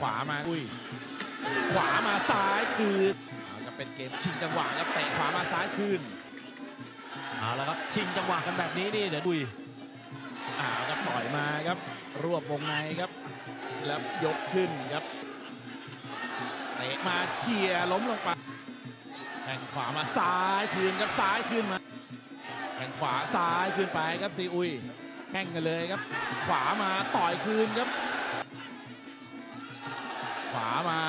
ขวามาอุ้ยขวามาซ้ายคืนเอาก็เป็นเกมชิงจังหวะครับเตะขวามาซ้ายคืนเอาละครับชิงจังหวะกันแบบนี้นี่เดี๋ยวดุยอ่าครับต่อยมาครับ รวบวงในครับ แล้วยกขึ้นครับเตะมาเคลียร์ล้มลงไปแข่งขวามาซ้ายคืนครับซ้ายคืนมาแข่งขวาซ้ายคืนไปครับซีอุยแข่งกันเลยครับ ขวามาต่อยคืนครับ ขวามา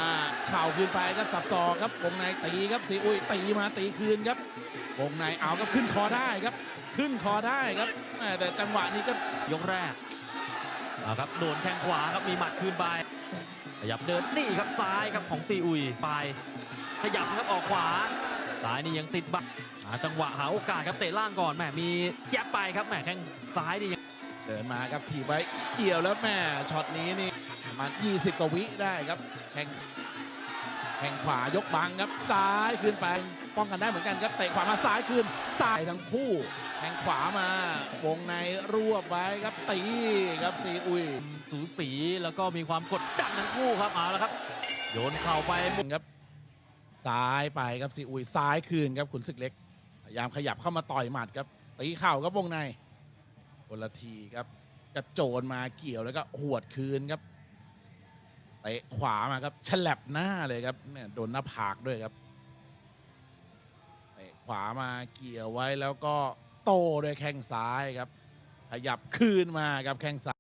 เข่าคืนไปครับสับศอครับวงในตีครับซีอุยตีมาตีคืนครับวงในเอาครับขึ้นคอได้ครับ ขึ้นคอได้ครับแต่จังหวะนี้ก็ยกแรกเอาครับโดนแข้งขวาครับมีหมัดคืนไปขยับเดินนี่ครับซ้ายครับของซีอุยไปขยับครับออกขวาซ้ายนี่ยังติดบักจังหวะหาโอกาสครับเตะล่างก่อนแหมมีแยบไปครับแหมแข้งซ้ายนี่ ดินมาครับถีบไว้เกี่ยวแล้วแม่ช็อตนี้นี่ประมาณ 20 กว่าวิได้ครับแข่งแข่งขวายกบังครับซ้ายขึ้นไปป้องกันได้เหมือนกันครับเตะขวามาซ้ายคืนซ้ายทั้งคู่แข่งขวามาวงในรวบไว้ครับตีครับซีอุยสูสีแล้วก็มีความกดดันทั้งคู่ครับเอาละครับ โยนเข่าไปครับซ้ายไปครับซีอุยซ้ายคืนครับขุนศึกเล็กพยายามขยับเข้ามาต่อยหมัดครับตีเข่าครับวงใน คนละทีครับกระโจนมาเกี่ยวแล้วก็หวดคืนครับเตะขวามาครับฉลับหน้าเลยครับเนี่ยโดนหน้าผากด้วยครับเตะขวามาเกี่ยวไว้แล้วก็โตด้วยแข้งซ้ายครับ ขยับคืนมาครับแข้งซ้าย